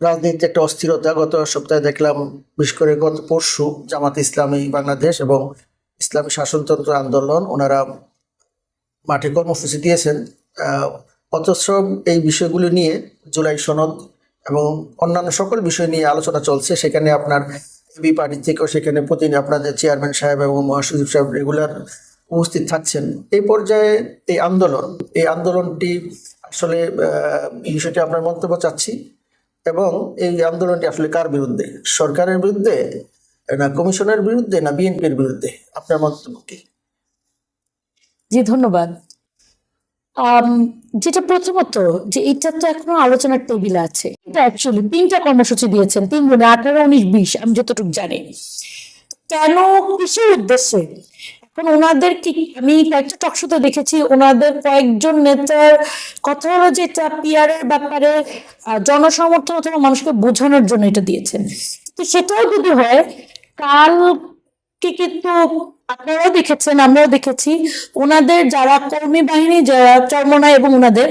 রাজনীতিতে একটা অস্থিরতা গত সপ্তাহে দেখলাম, বিশেষ করে গত পরশু জামাত ইসলামী বাংলাদেশ এবং ইসলামী শাসনতন্ত্র আন্দোলন, ওনারা মাঠে কর্মসূচি দিয়েছেন। অথচ এই বিষয়গুলি নিয়ে জুলাই সনদ এবং অন্যান্য সকল বিষয় নিয়ে আলোচনা চলছে। সেখানে আপনার এবি পার্টি থেকেও সেখানে প্রতিদিন আপনাদের চেয়ারম্যান সাহেব এবং মহাসচিব সাহেব রেগুলার উপস্থিত থাকছেন। এই পর্যায়ে এই আন্দোলন, এই আন্দোলনটি আসলে বিষয়টি আপনার মন্তব্য চাচ্ছি। এবং এই আন্দোলনটি আসলে কার বিরুদ্ধে? সরকারের বিরুদ্ধে না কমিশনের বিরুদ্ধে না বিএনপির বিরুদ্ধে? আপনার মন্তব্য কি? জি, ধন্যবাদ। যেটা প্রথমত, যে এটা তো এখনও আলোচনার টেবিলে আছে। অ্যাকচুয়ালি তিনটা কর্মসূচি দিয়েছেন তিন জনে আঠারো, উনিশ, বিশ, আমি যতটুকু জানি। কেন কিসের উদ্দেশ্যে এখন ওনাদের কি, আমি কয়েকটা টকশোতে দেখেছি, ওনাদের কয়েকজন নেতার কথা হলো যে এটা পিআর এর ব্যাপারে জনসমর্থন অথবা মানুষকে বোঝানোর জন্য এটা দিয়েছেন। তো সেটাও যদি হয়, কালকে কিন্তু আপনারাও দেখেছেন, আমরাও দেখেছি, ওনাদের যারা কর্মী বাহিনী, যারা চর্মনায় এবং ওনাদের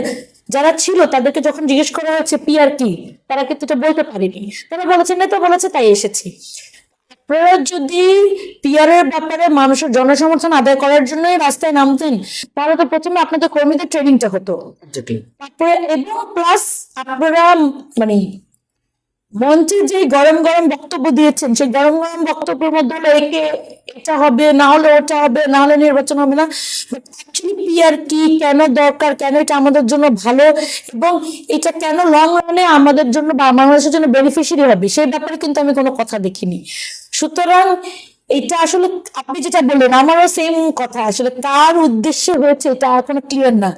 যারা ছিল, তাদেরকে যখন জিজ্ঞেস করা হয়েছে পিআর কি? তারা কিন্তু এটা বলতে পারেনি। তারা বলেছেন নেতা বলেছে, তাই এসেছি। আপনারা যদি পিআর এর ব্যাপারে মানুষের জনসমর্থন আদায় করার জন্যই রাস্তায় নামতেন তাহলে তো প্রথমে আপনাদের কর্মীদের ট্রেনিংটা হতো। তারপরে এবং প্লাস আপনারা মানে মঞ্চে যে গরম গরম বক্তব্য দিয়েছেন সেই গরম গরম বক্তব্যের মধ্যে হলো একে এটা হবে না হলে ওটা হবে না হলে নির্বাচন হবে না। অ্যাকচুয়ালি পিআর কি কেন দরকার কেন এটা আমাদের জন্য ভালো এবং এটা কেন লং রানে আমাদের জন্য বা বাংলাদেশের জন্য বেনিফিশিয়ারি হবে সেই ব্যাপারে কিন্তু আমি কোনো কথা দেখিনি। সুতরাং এটা আসলে আপনি যেটা বললেন, আমারও সেম কথা। আসলে কার উদ্দেশ্য হয়েছে এটা এখনও ক্লিয়ার না।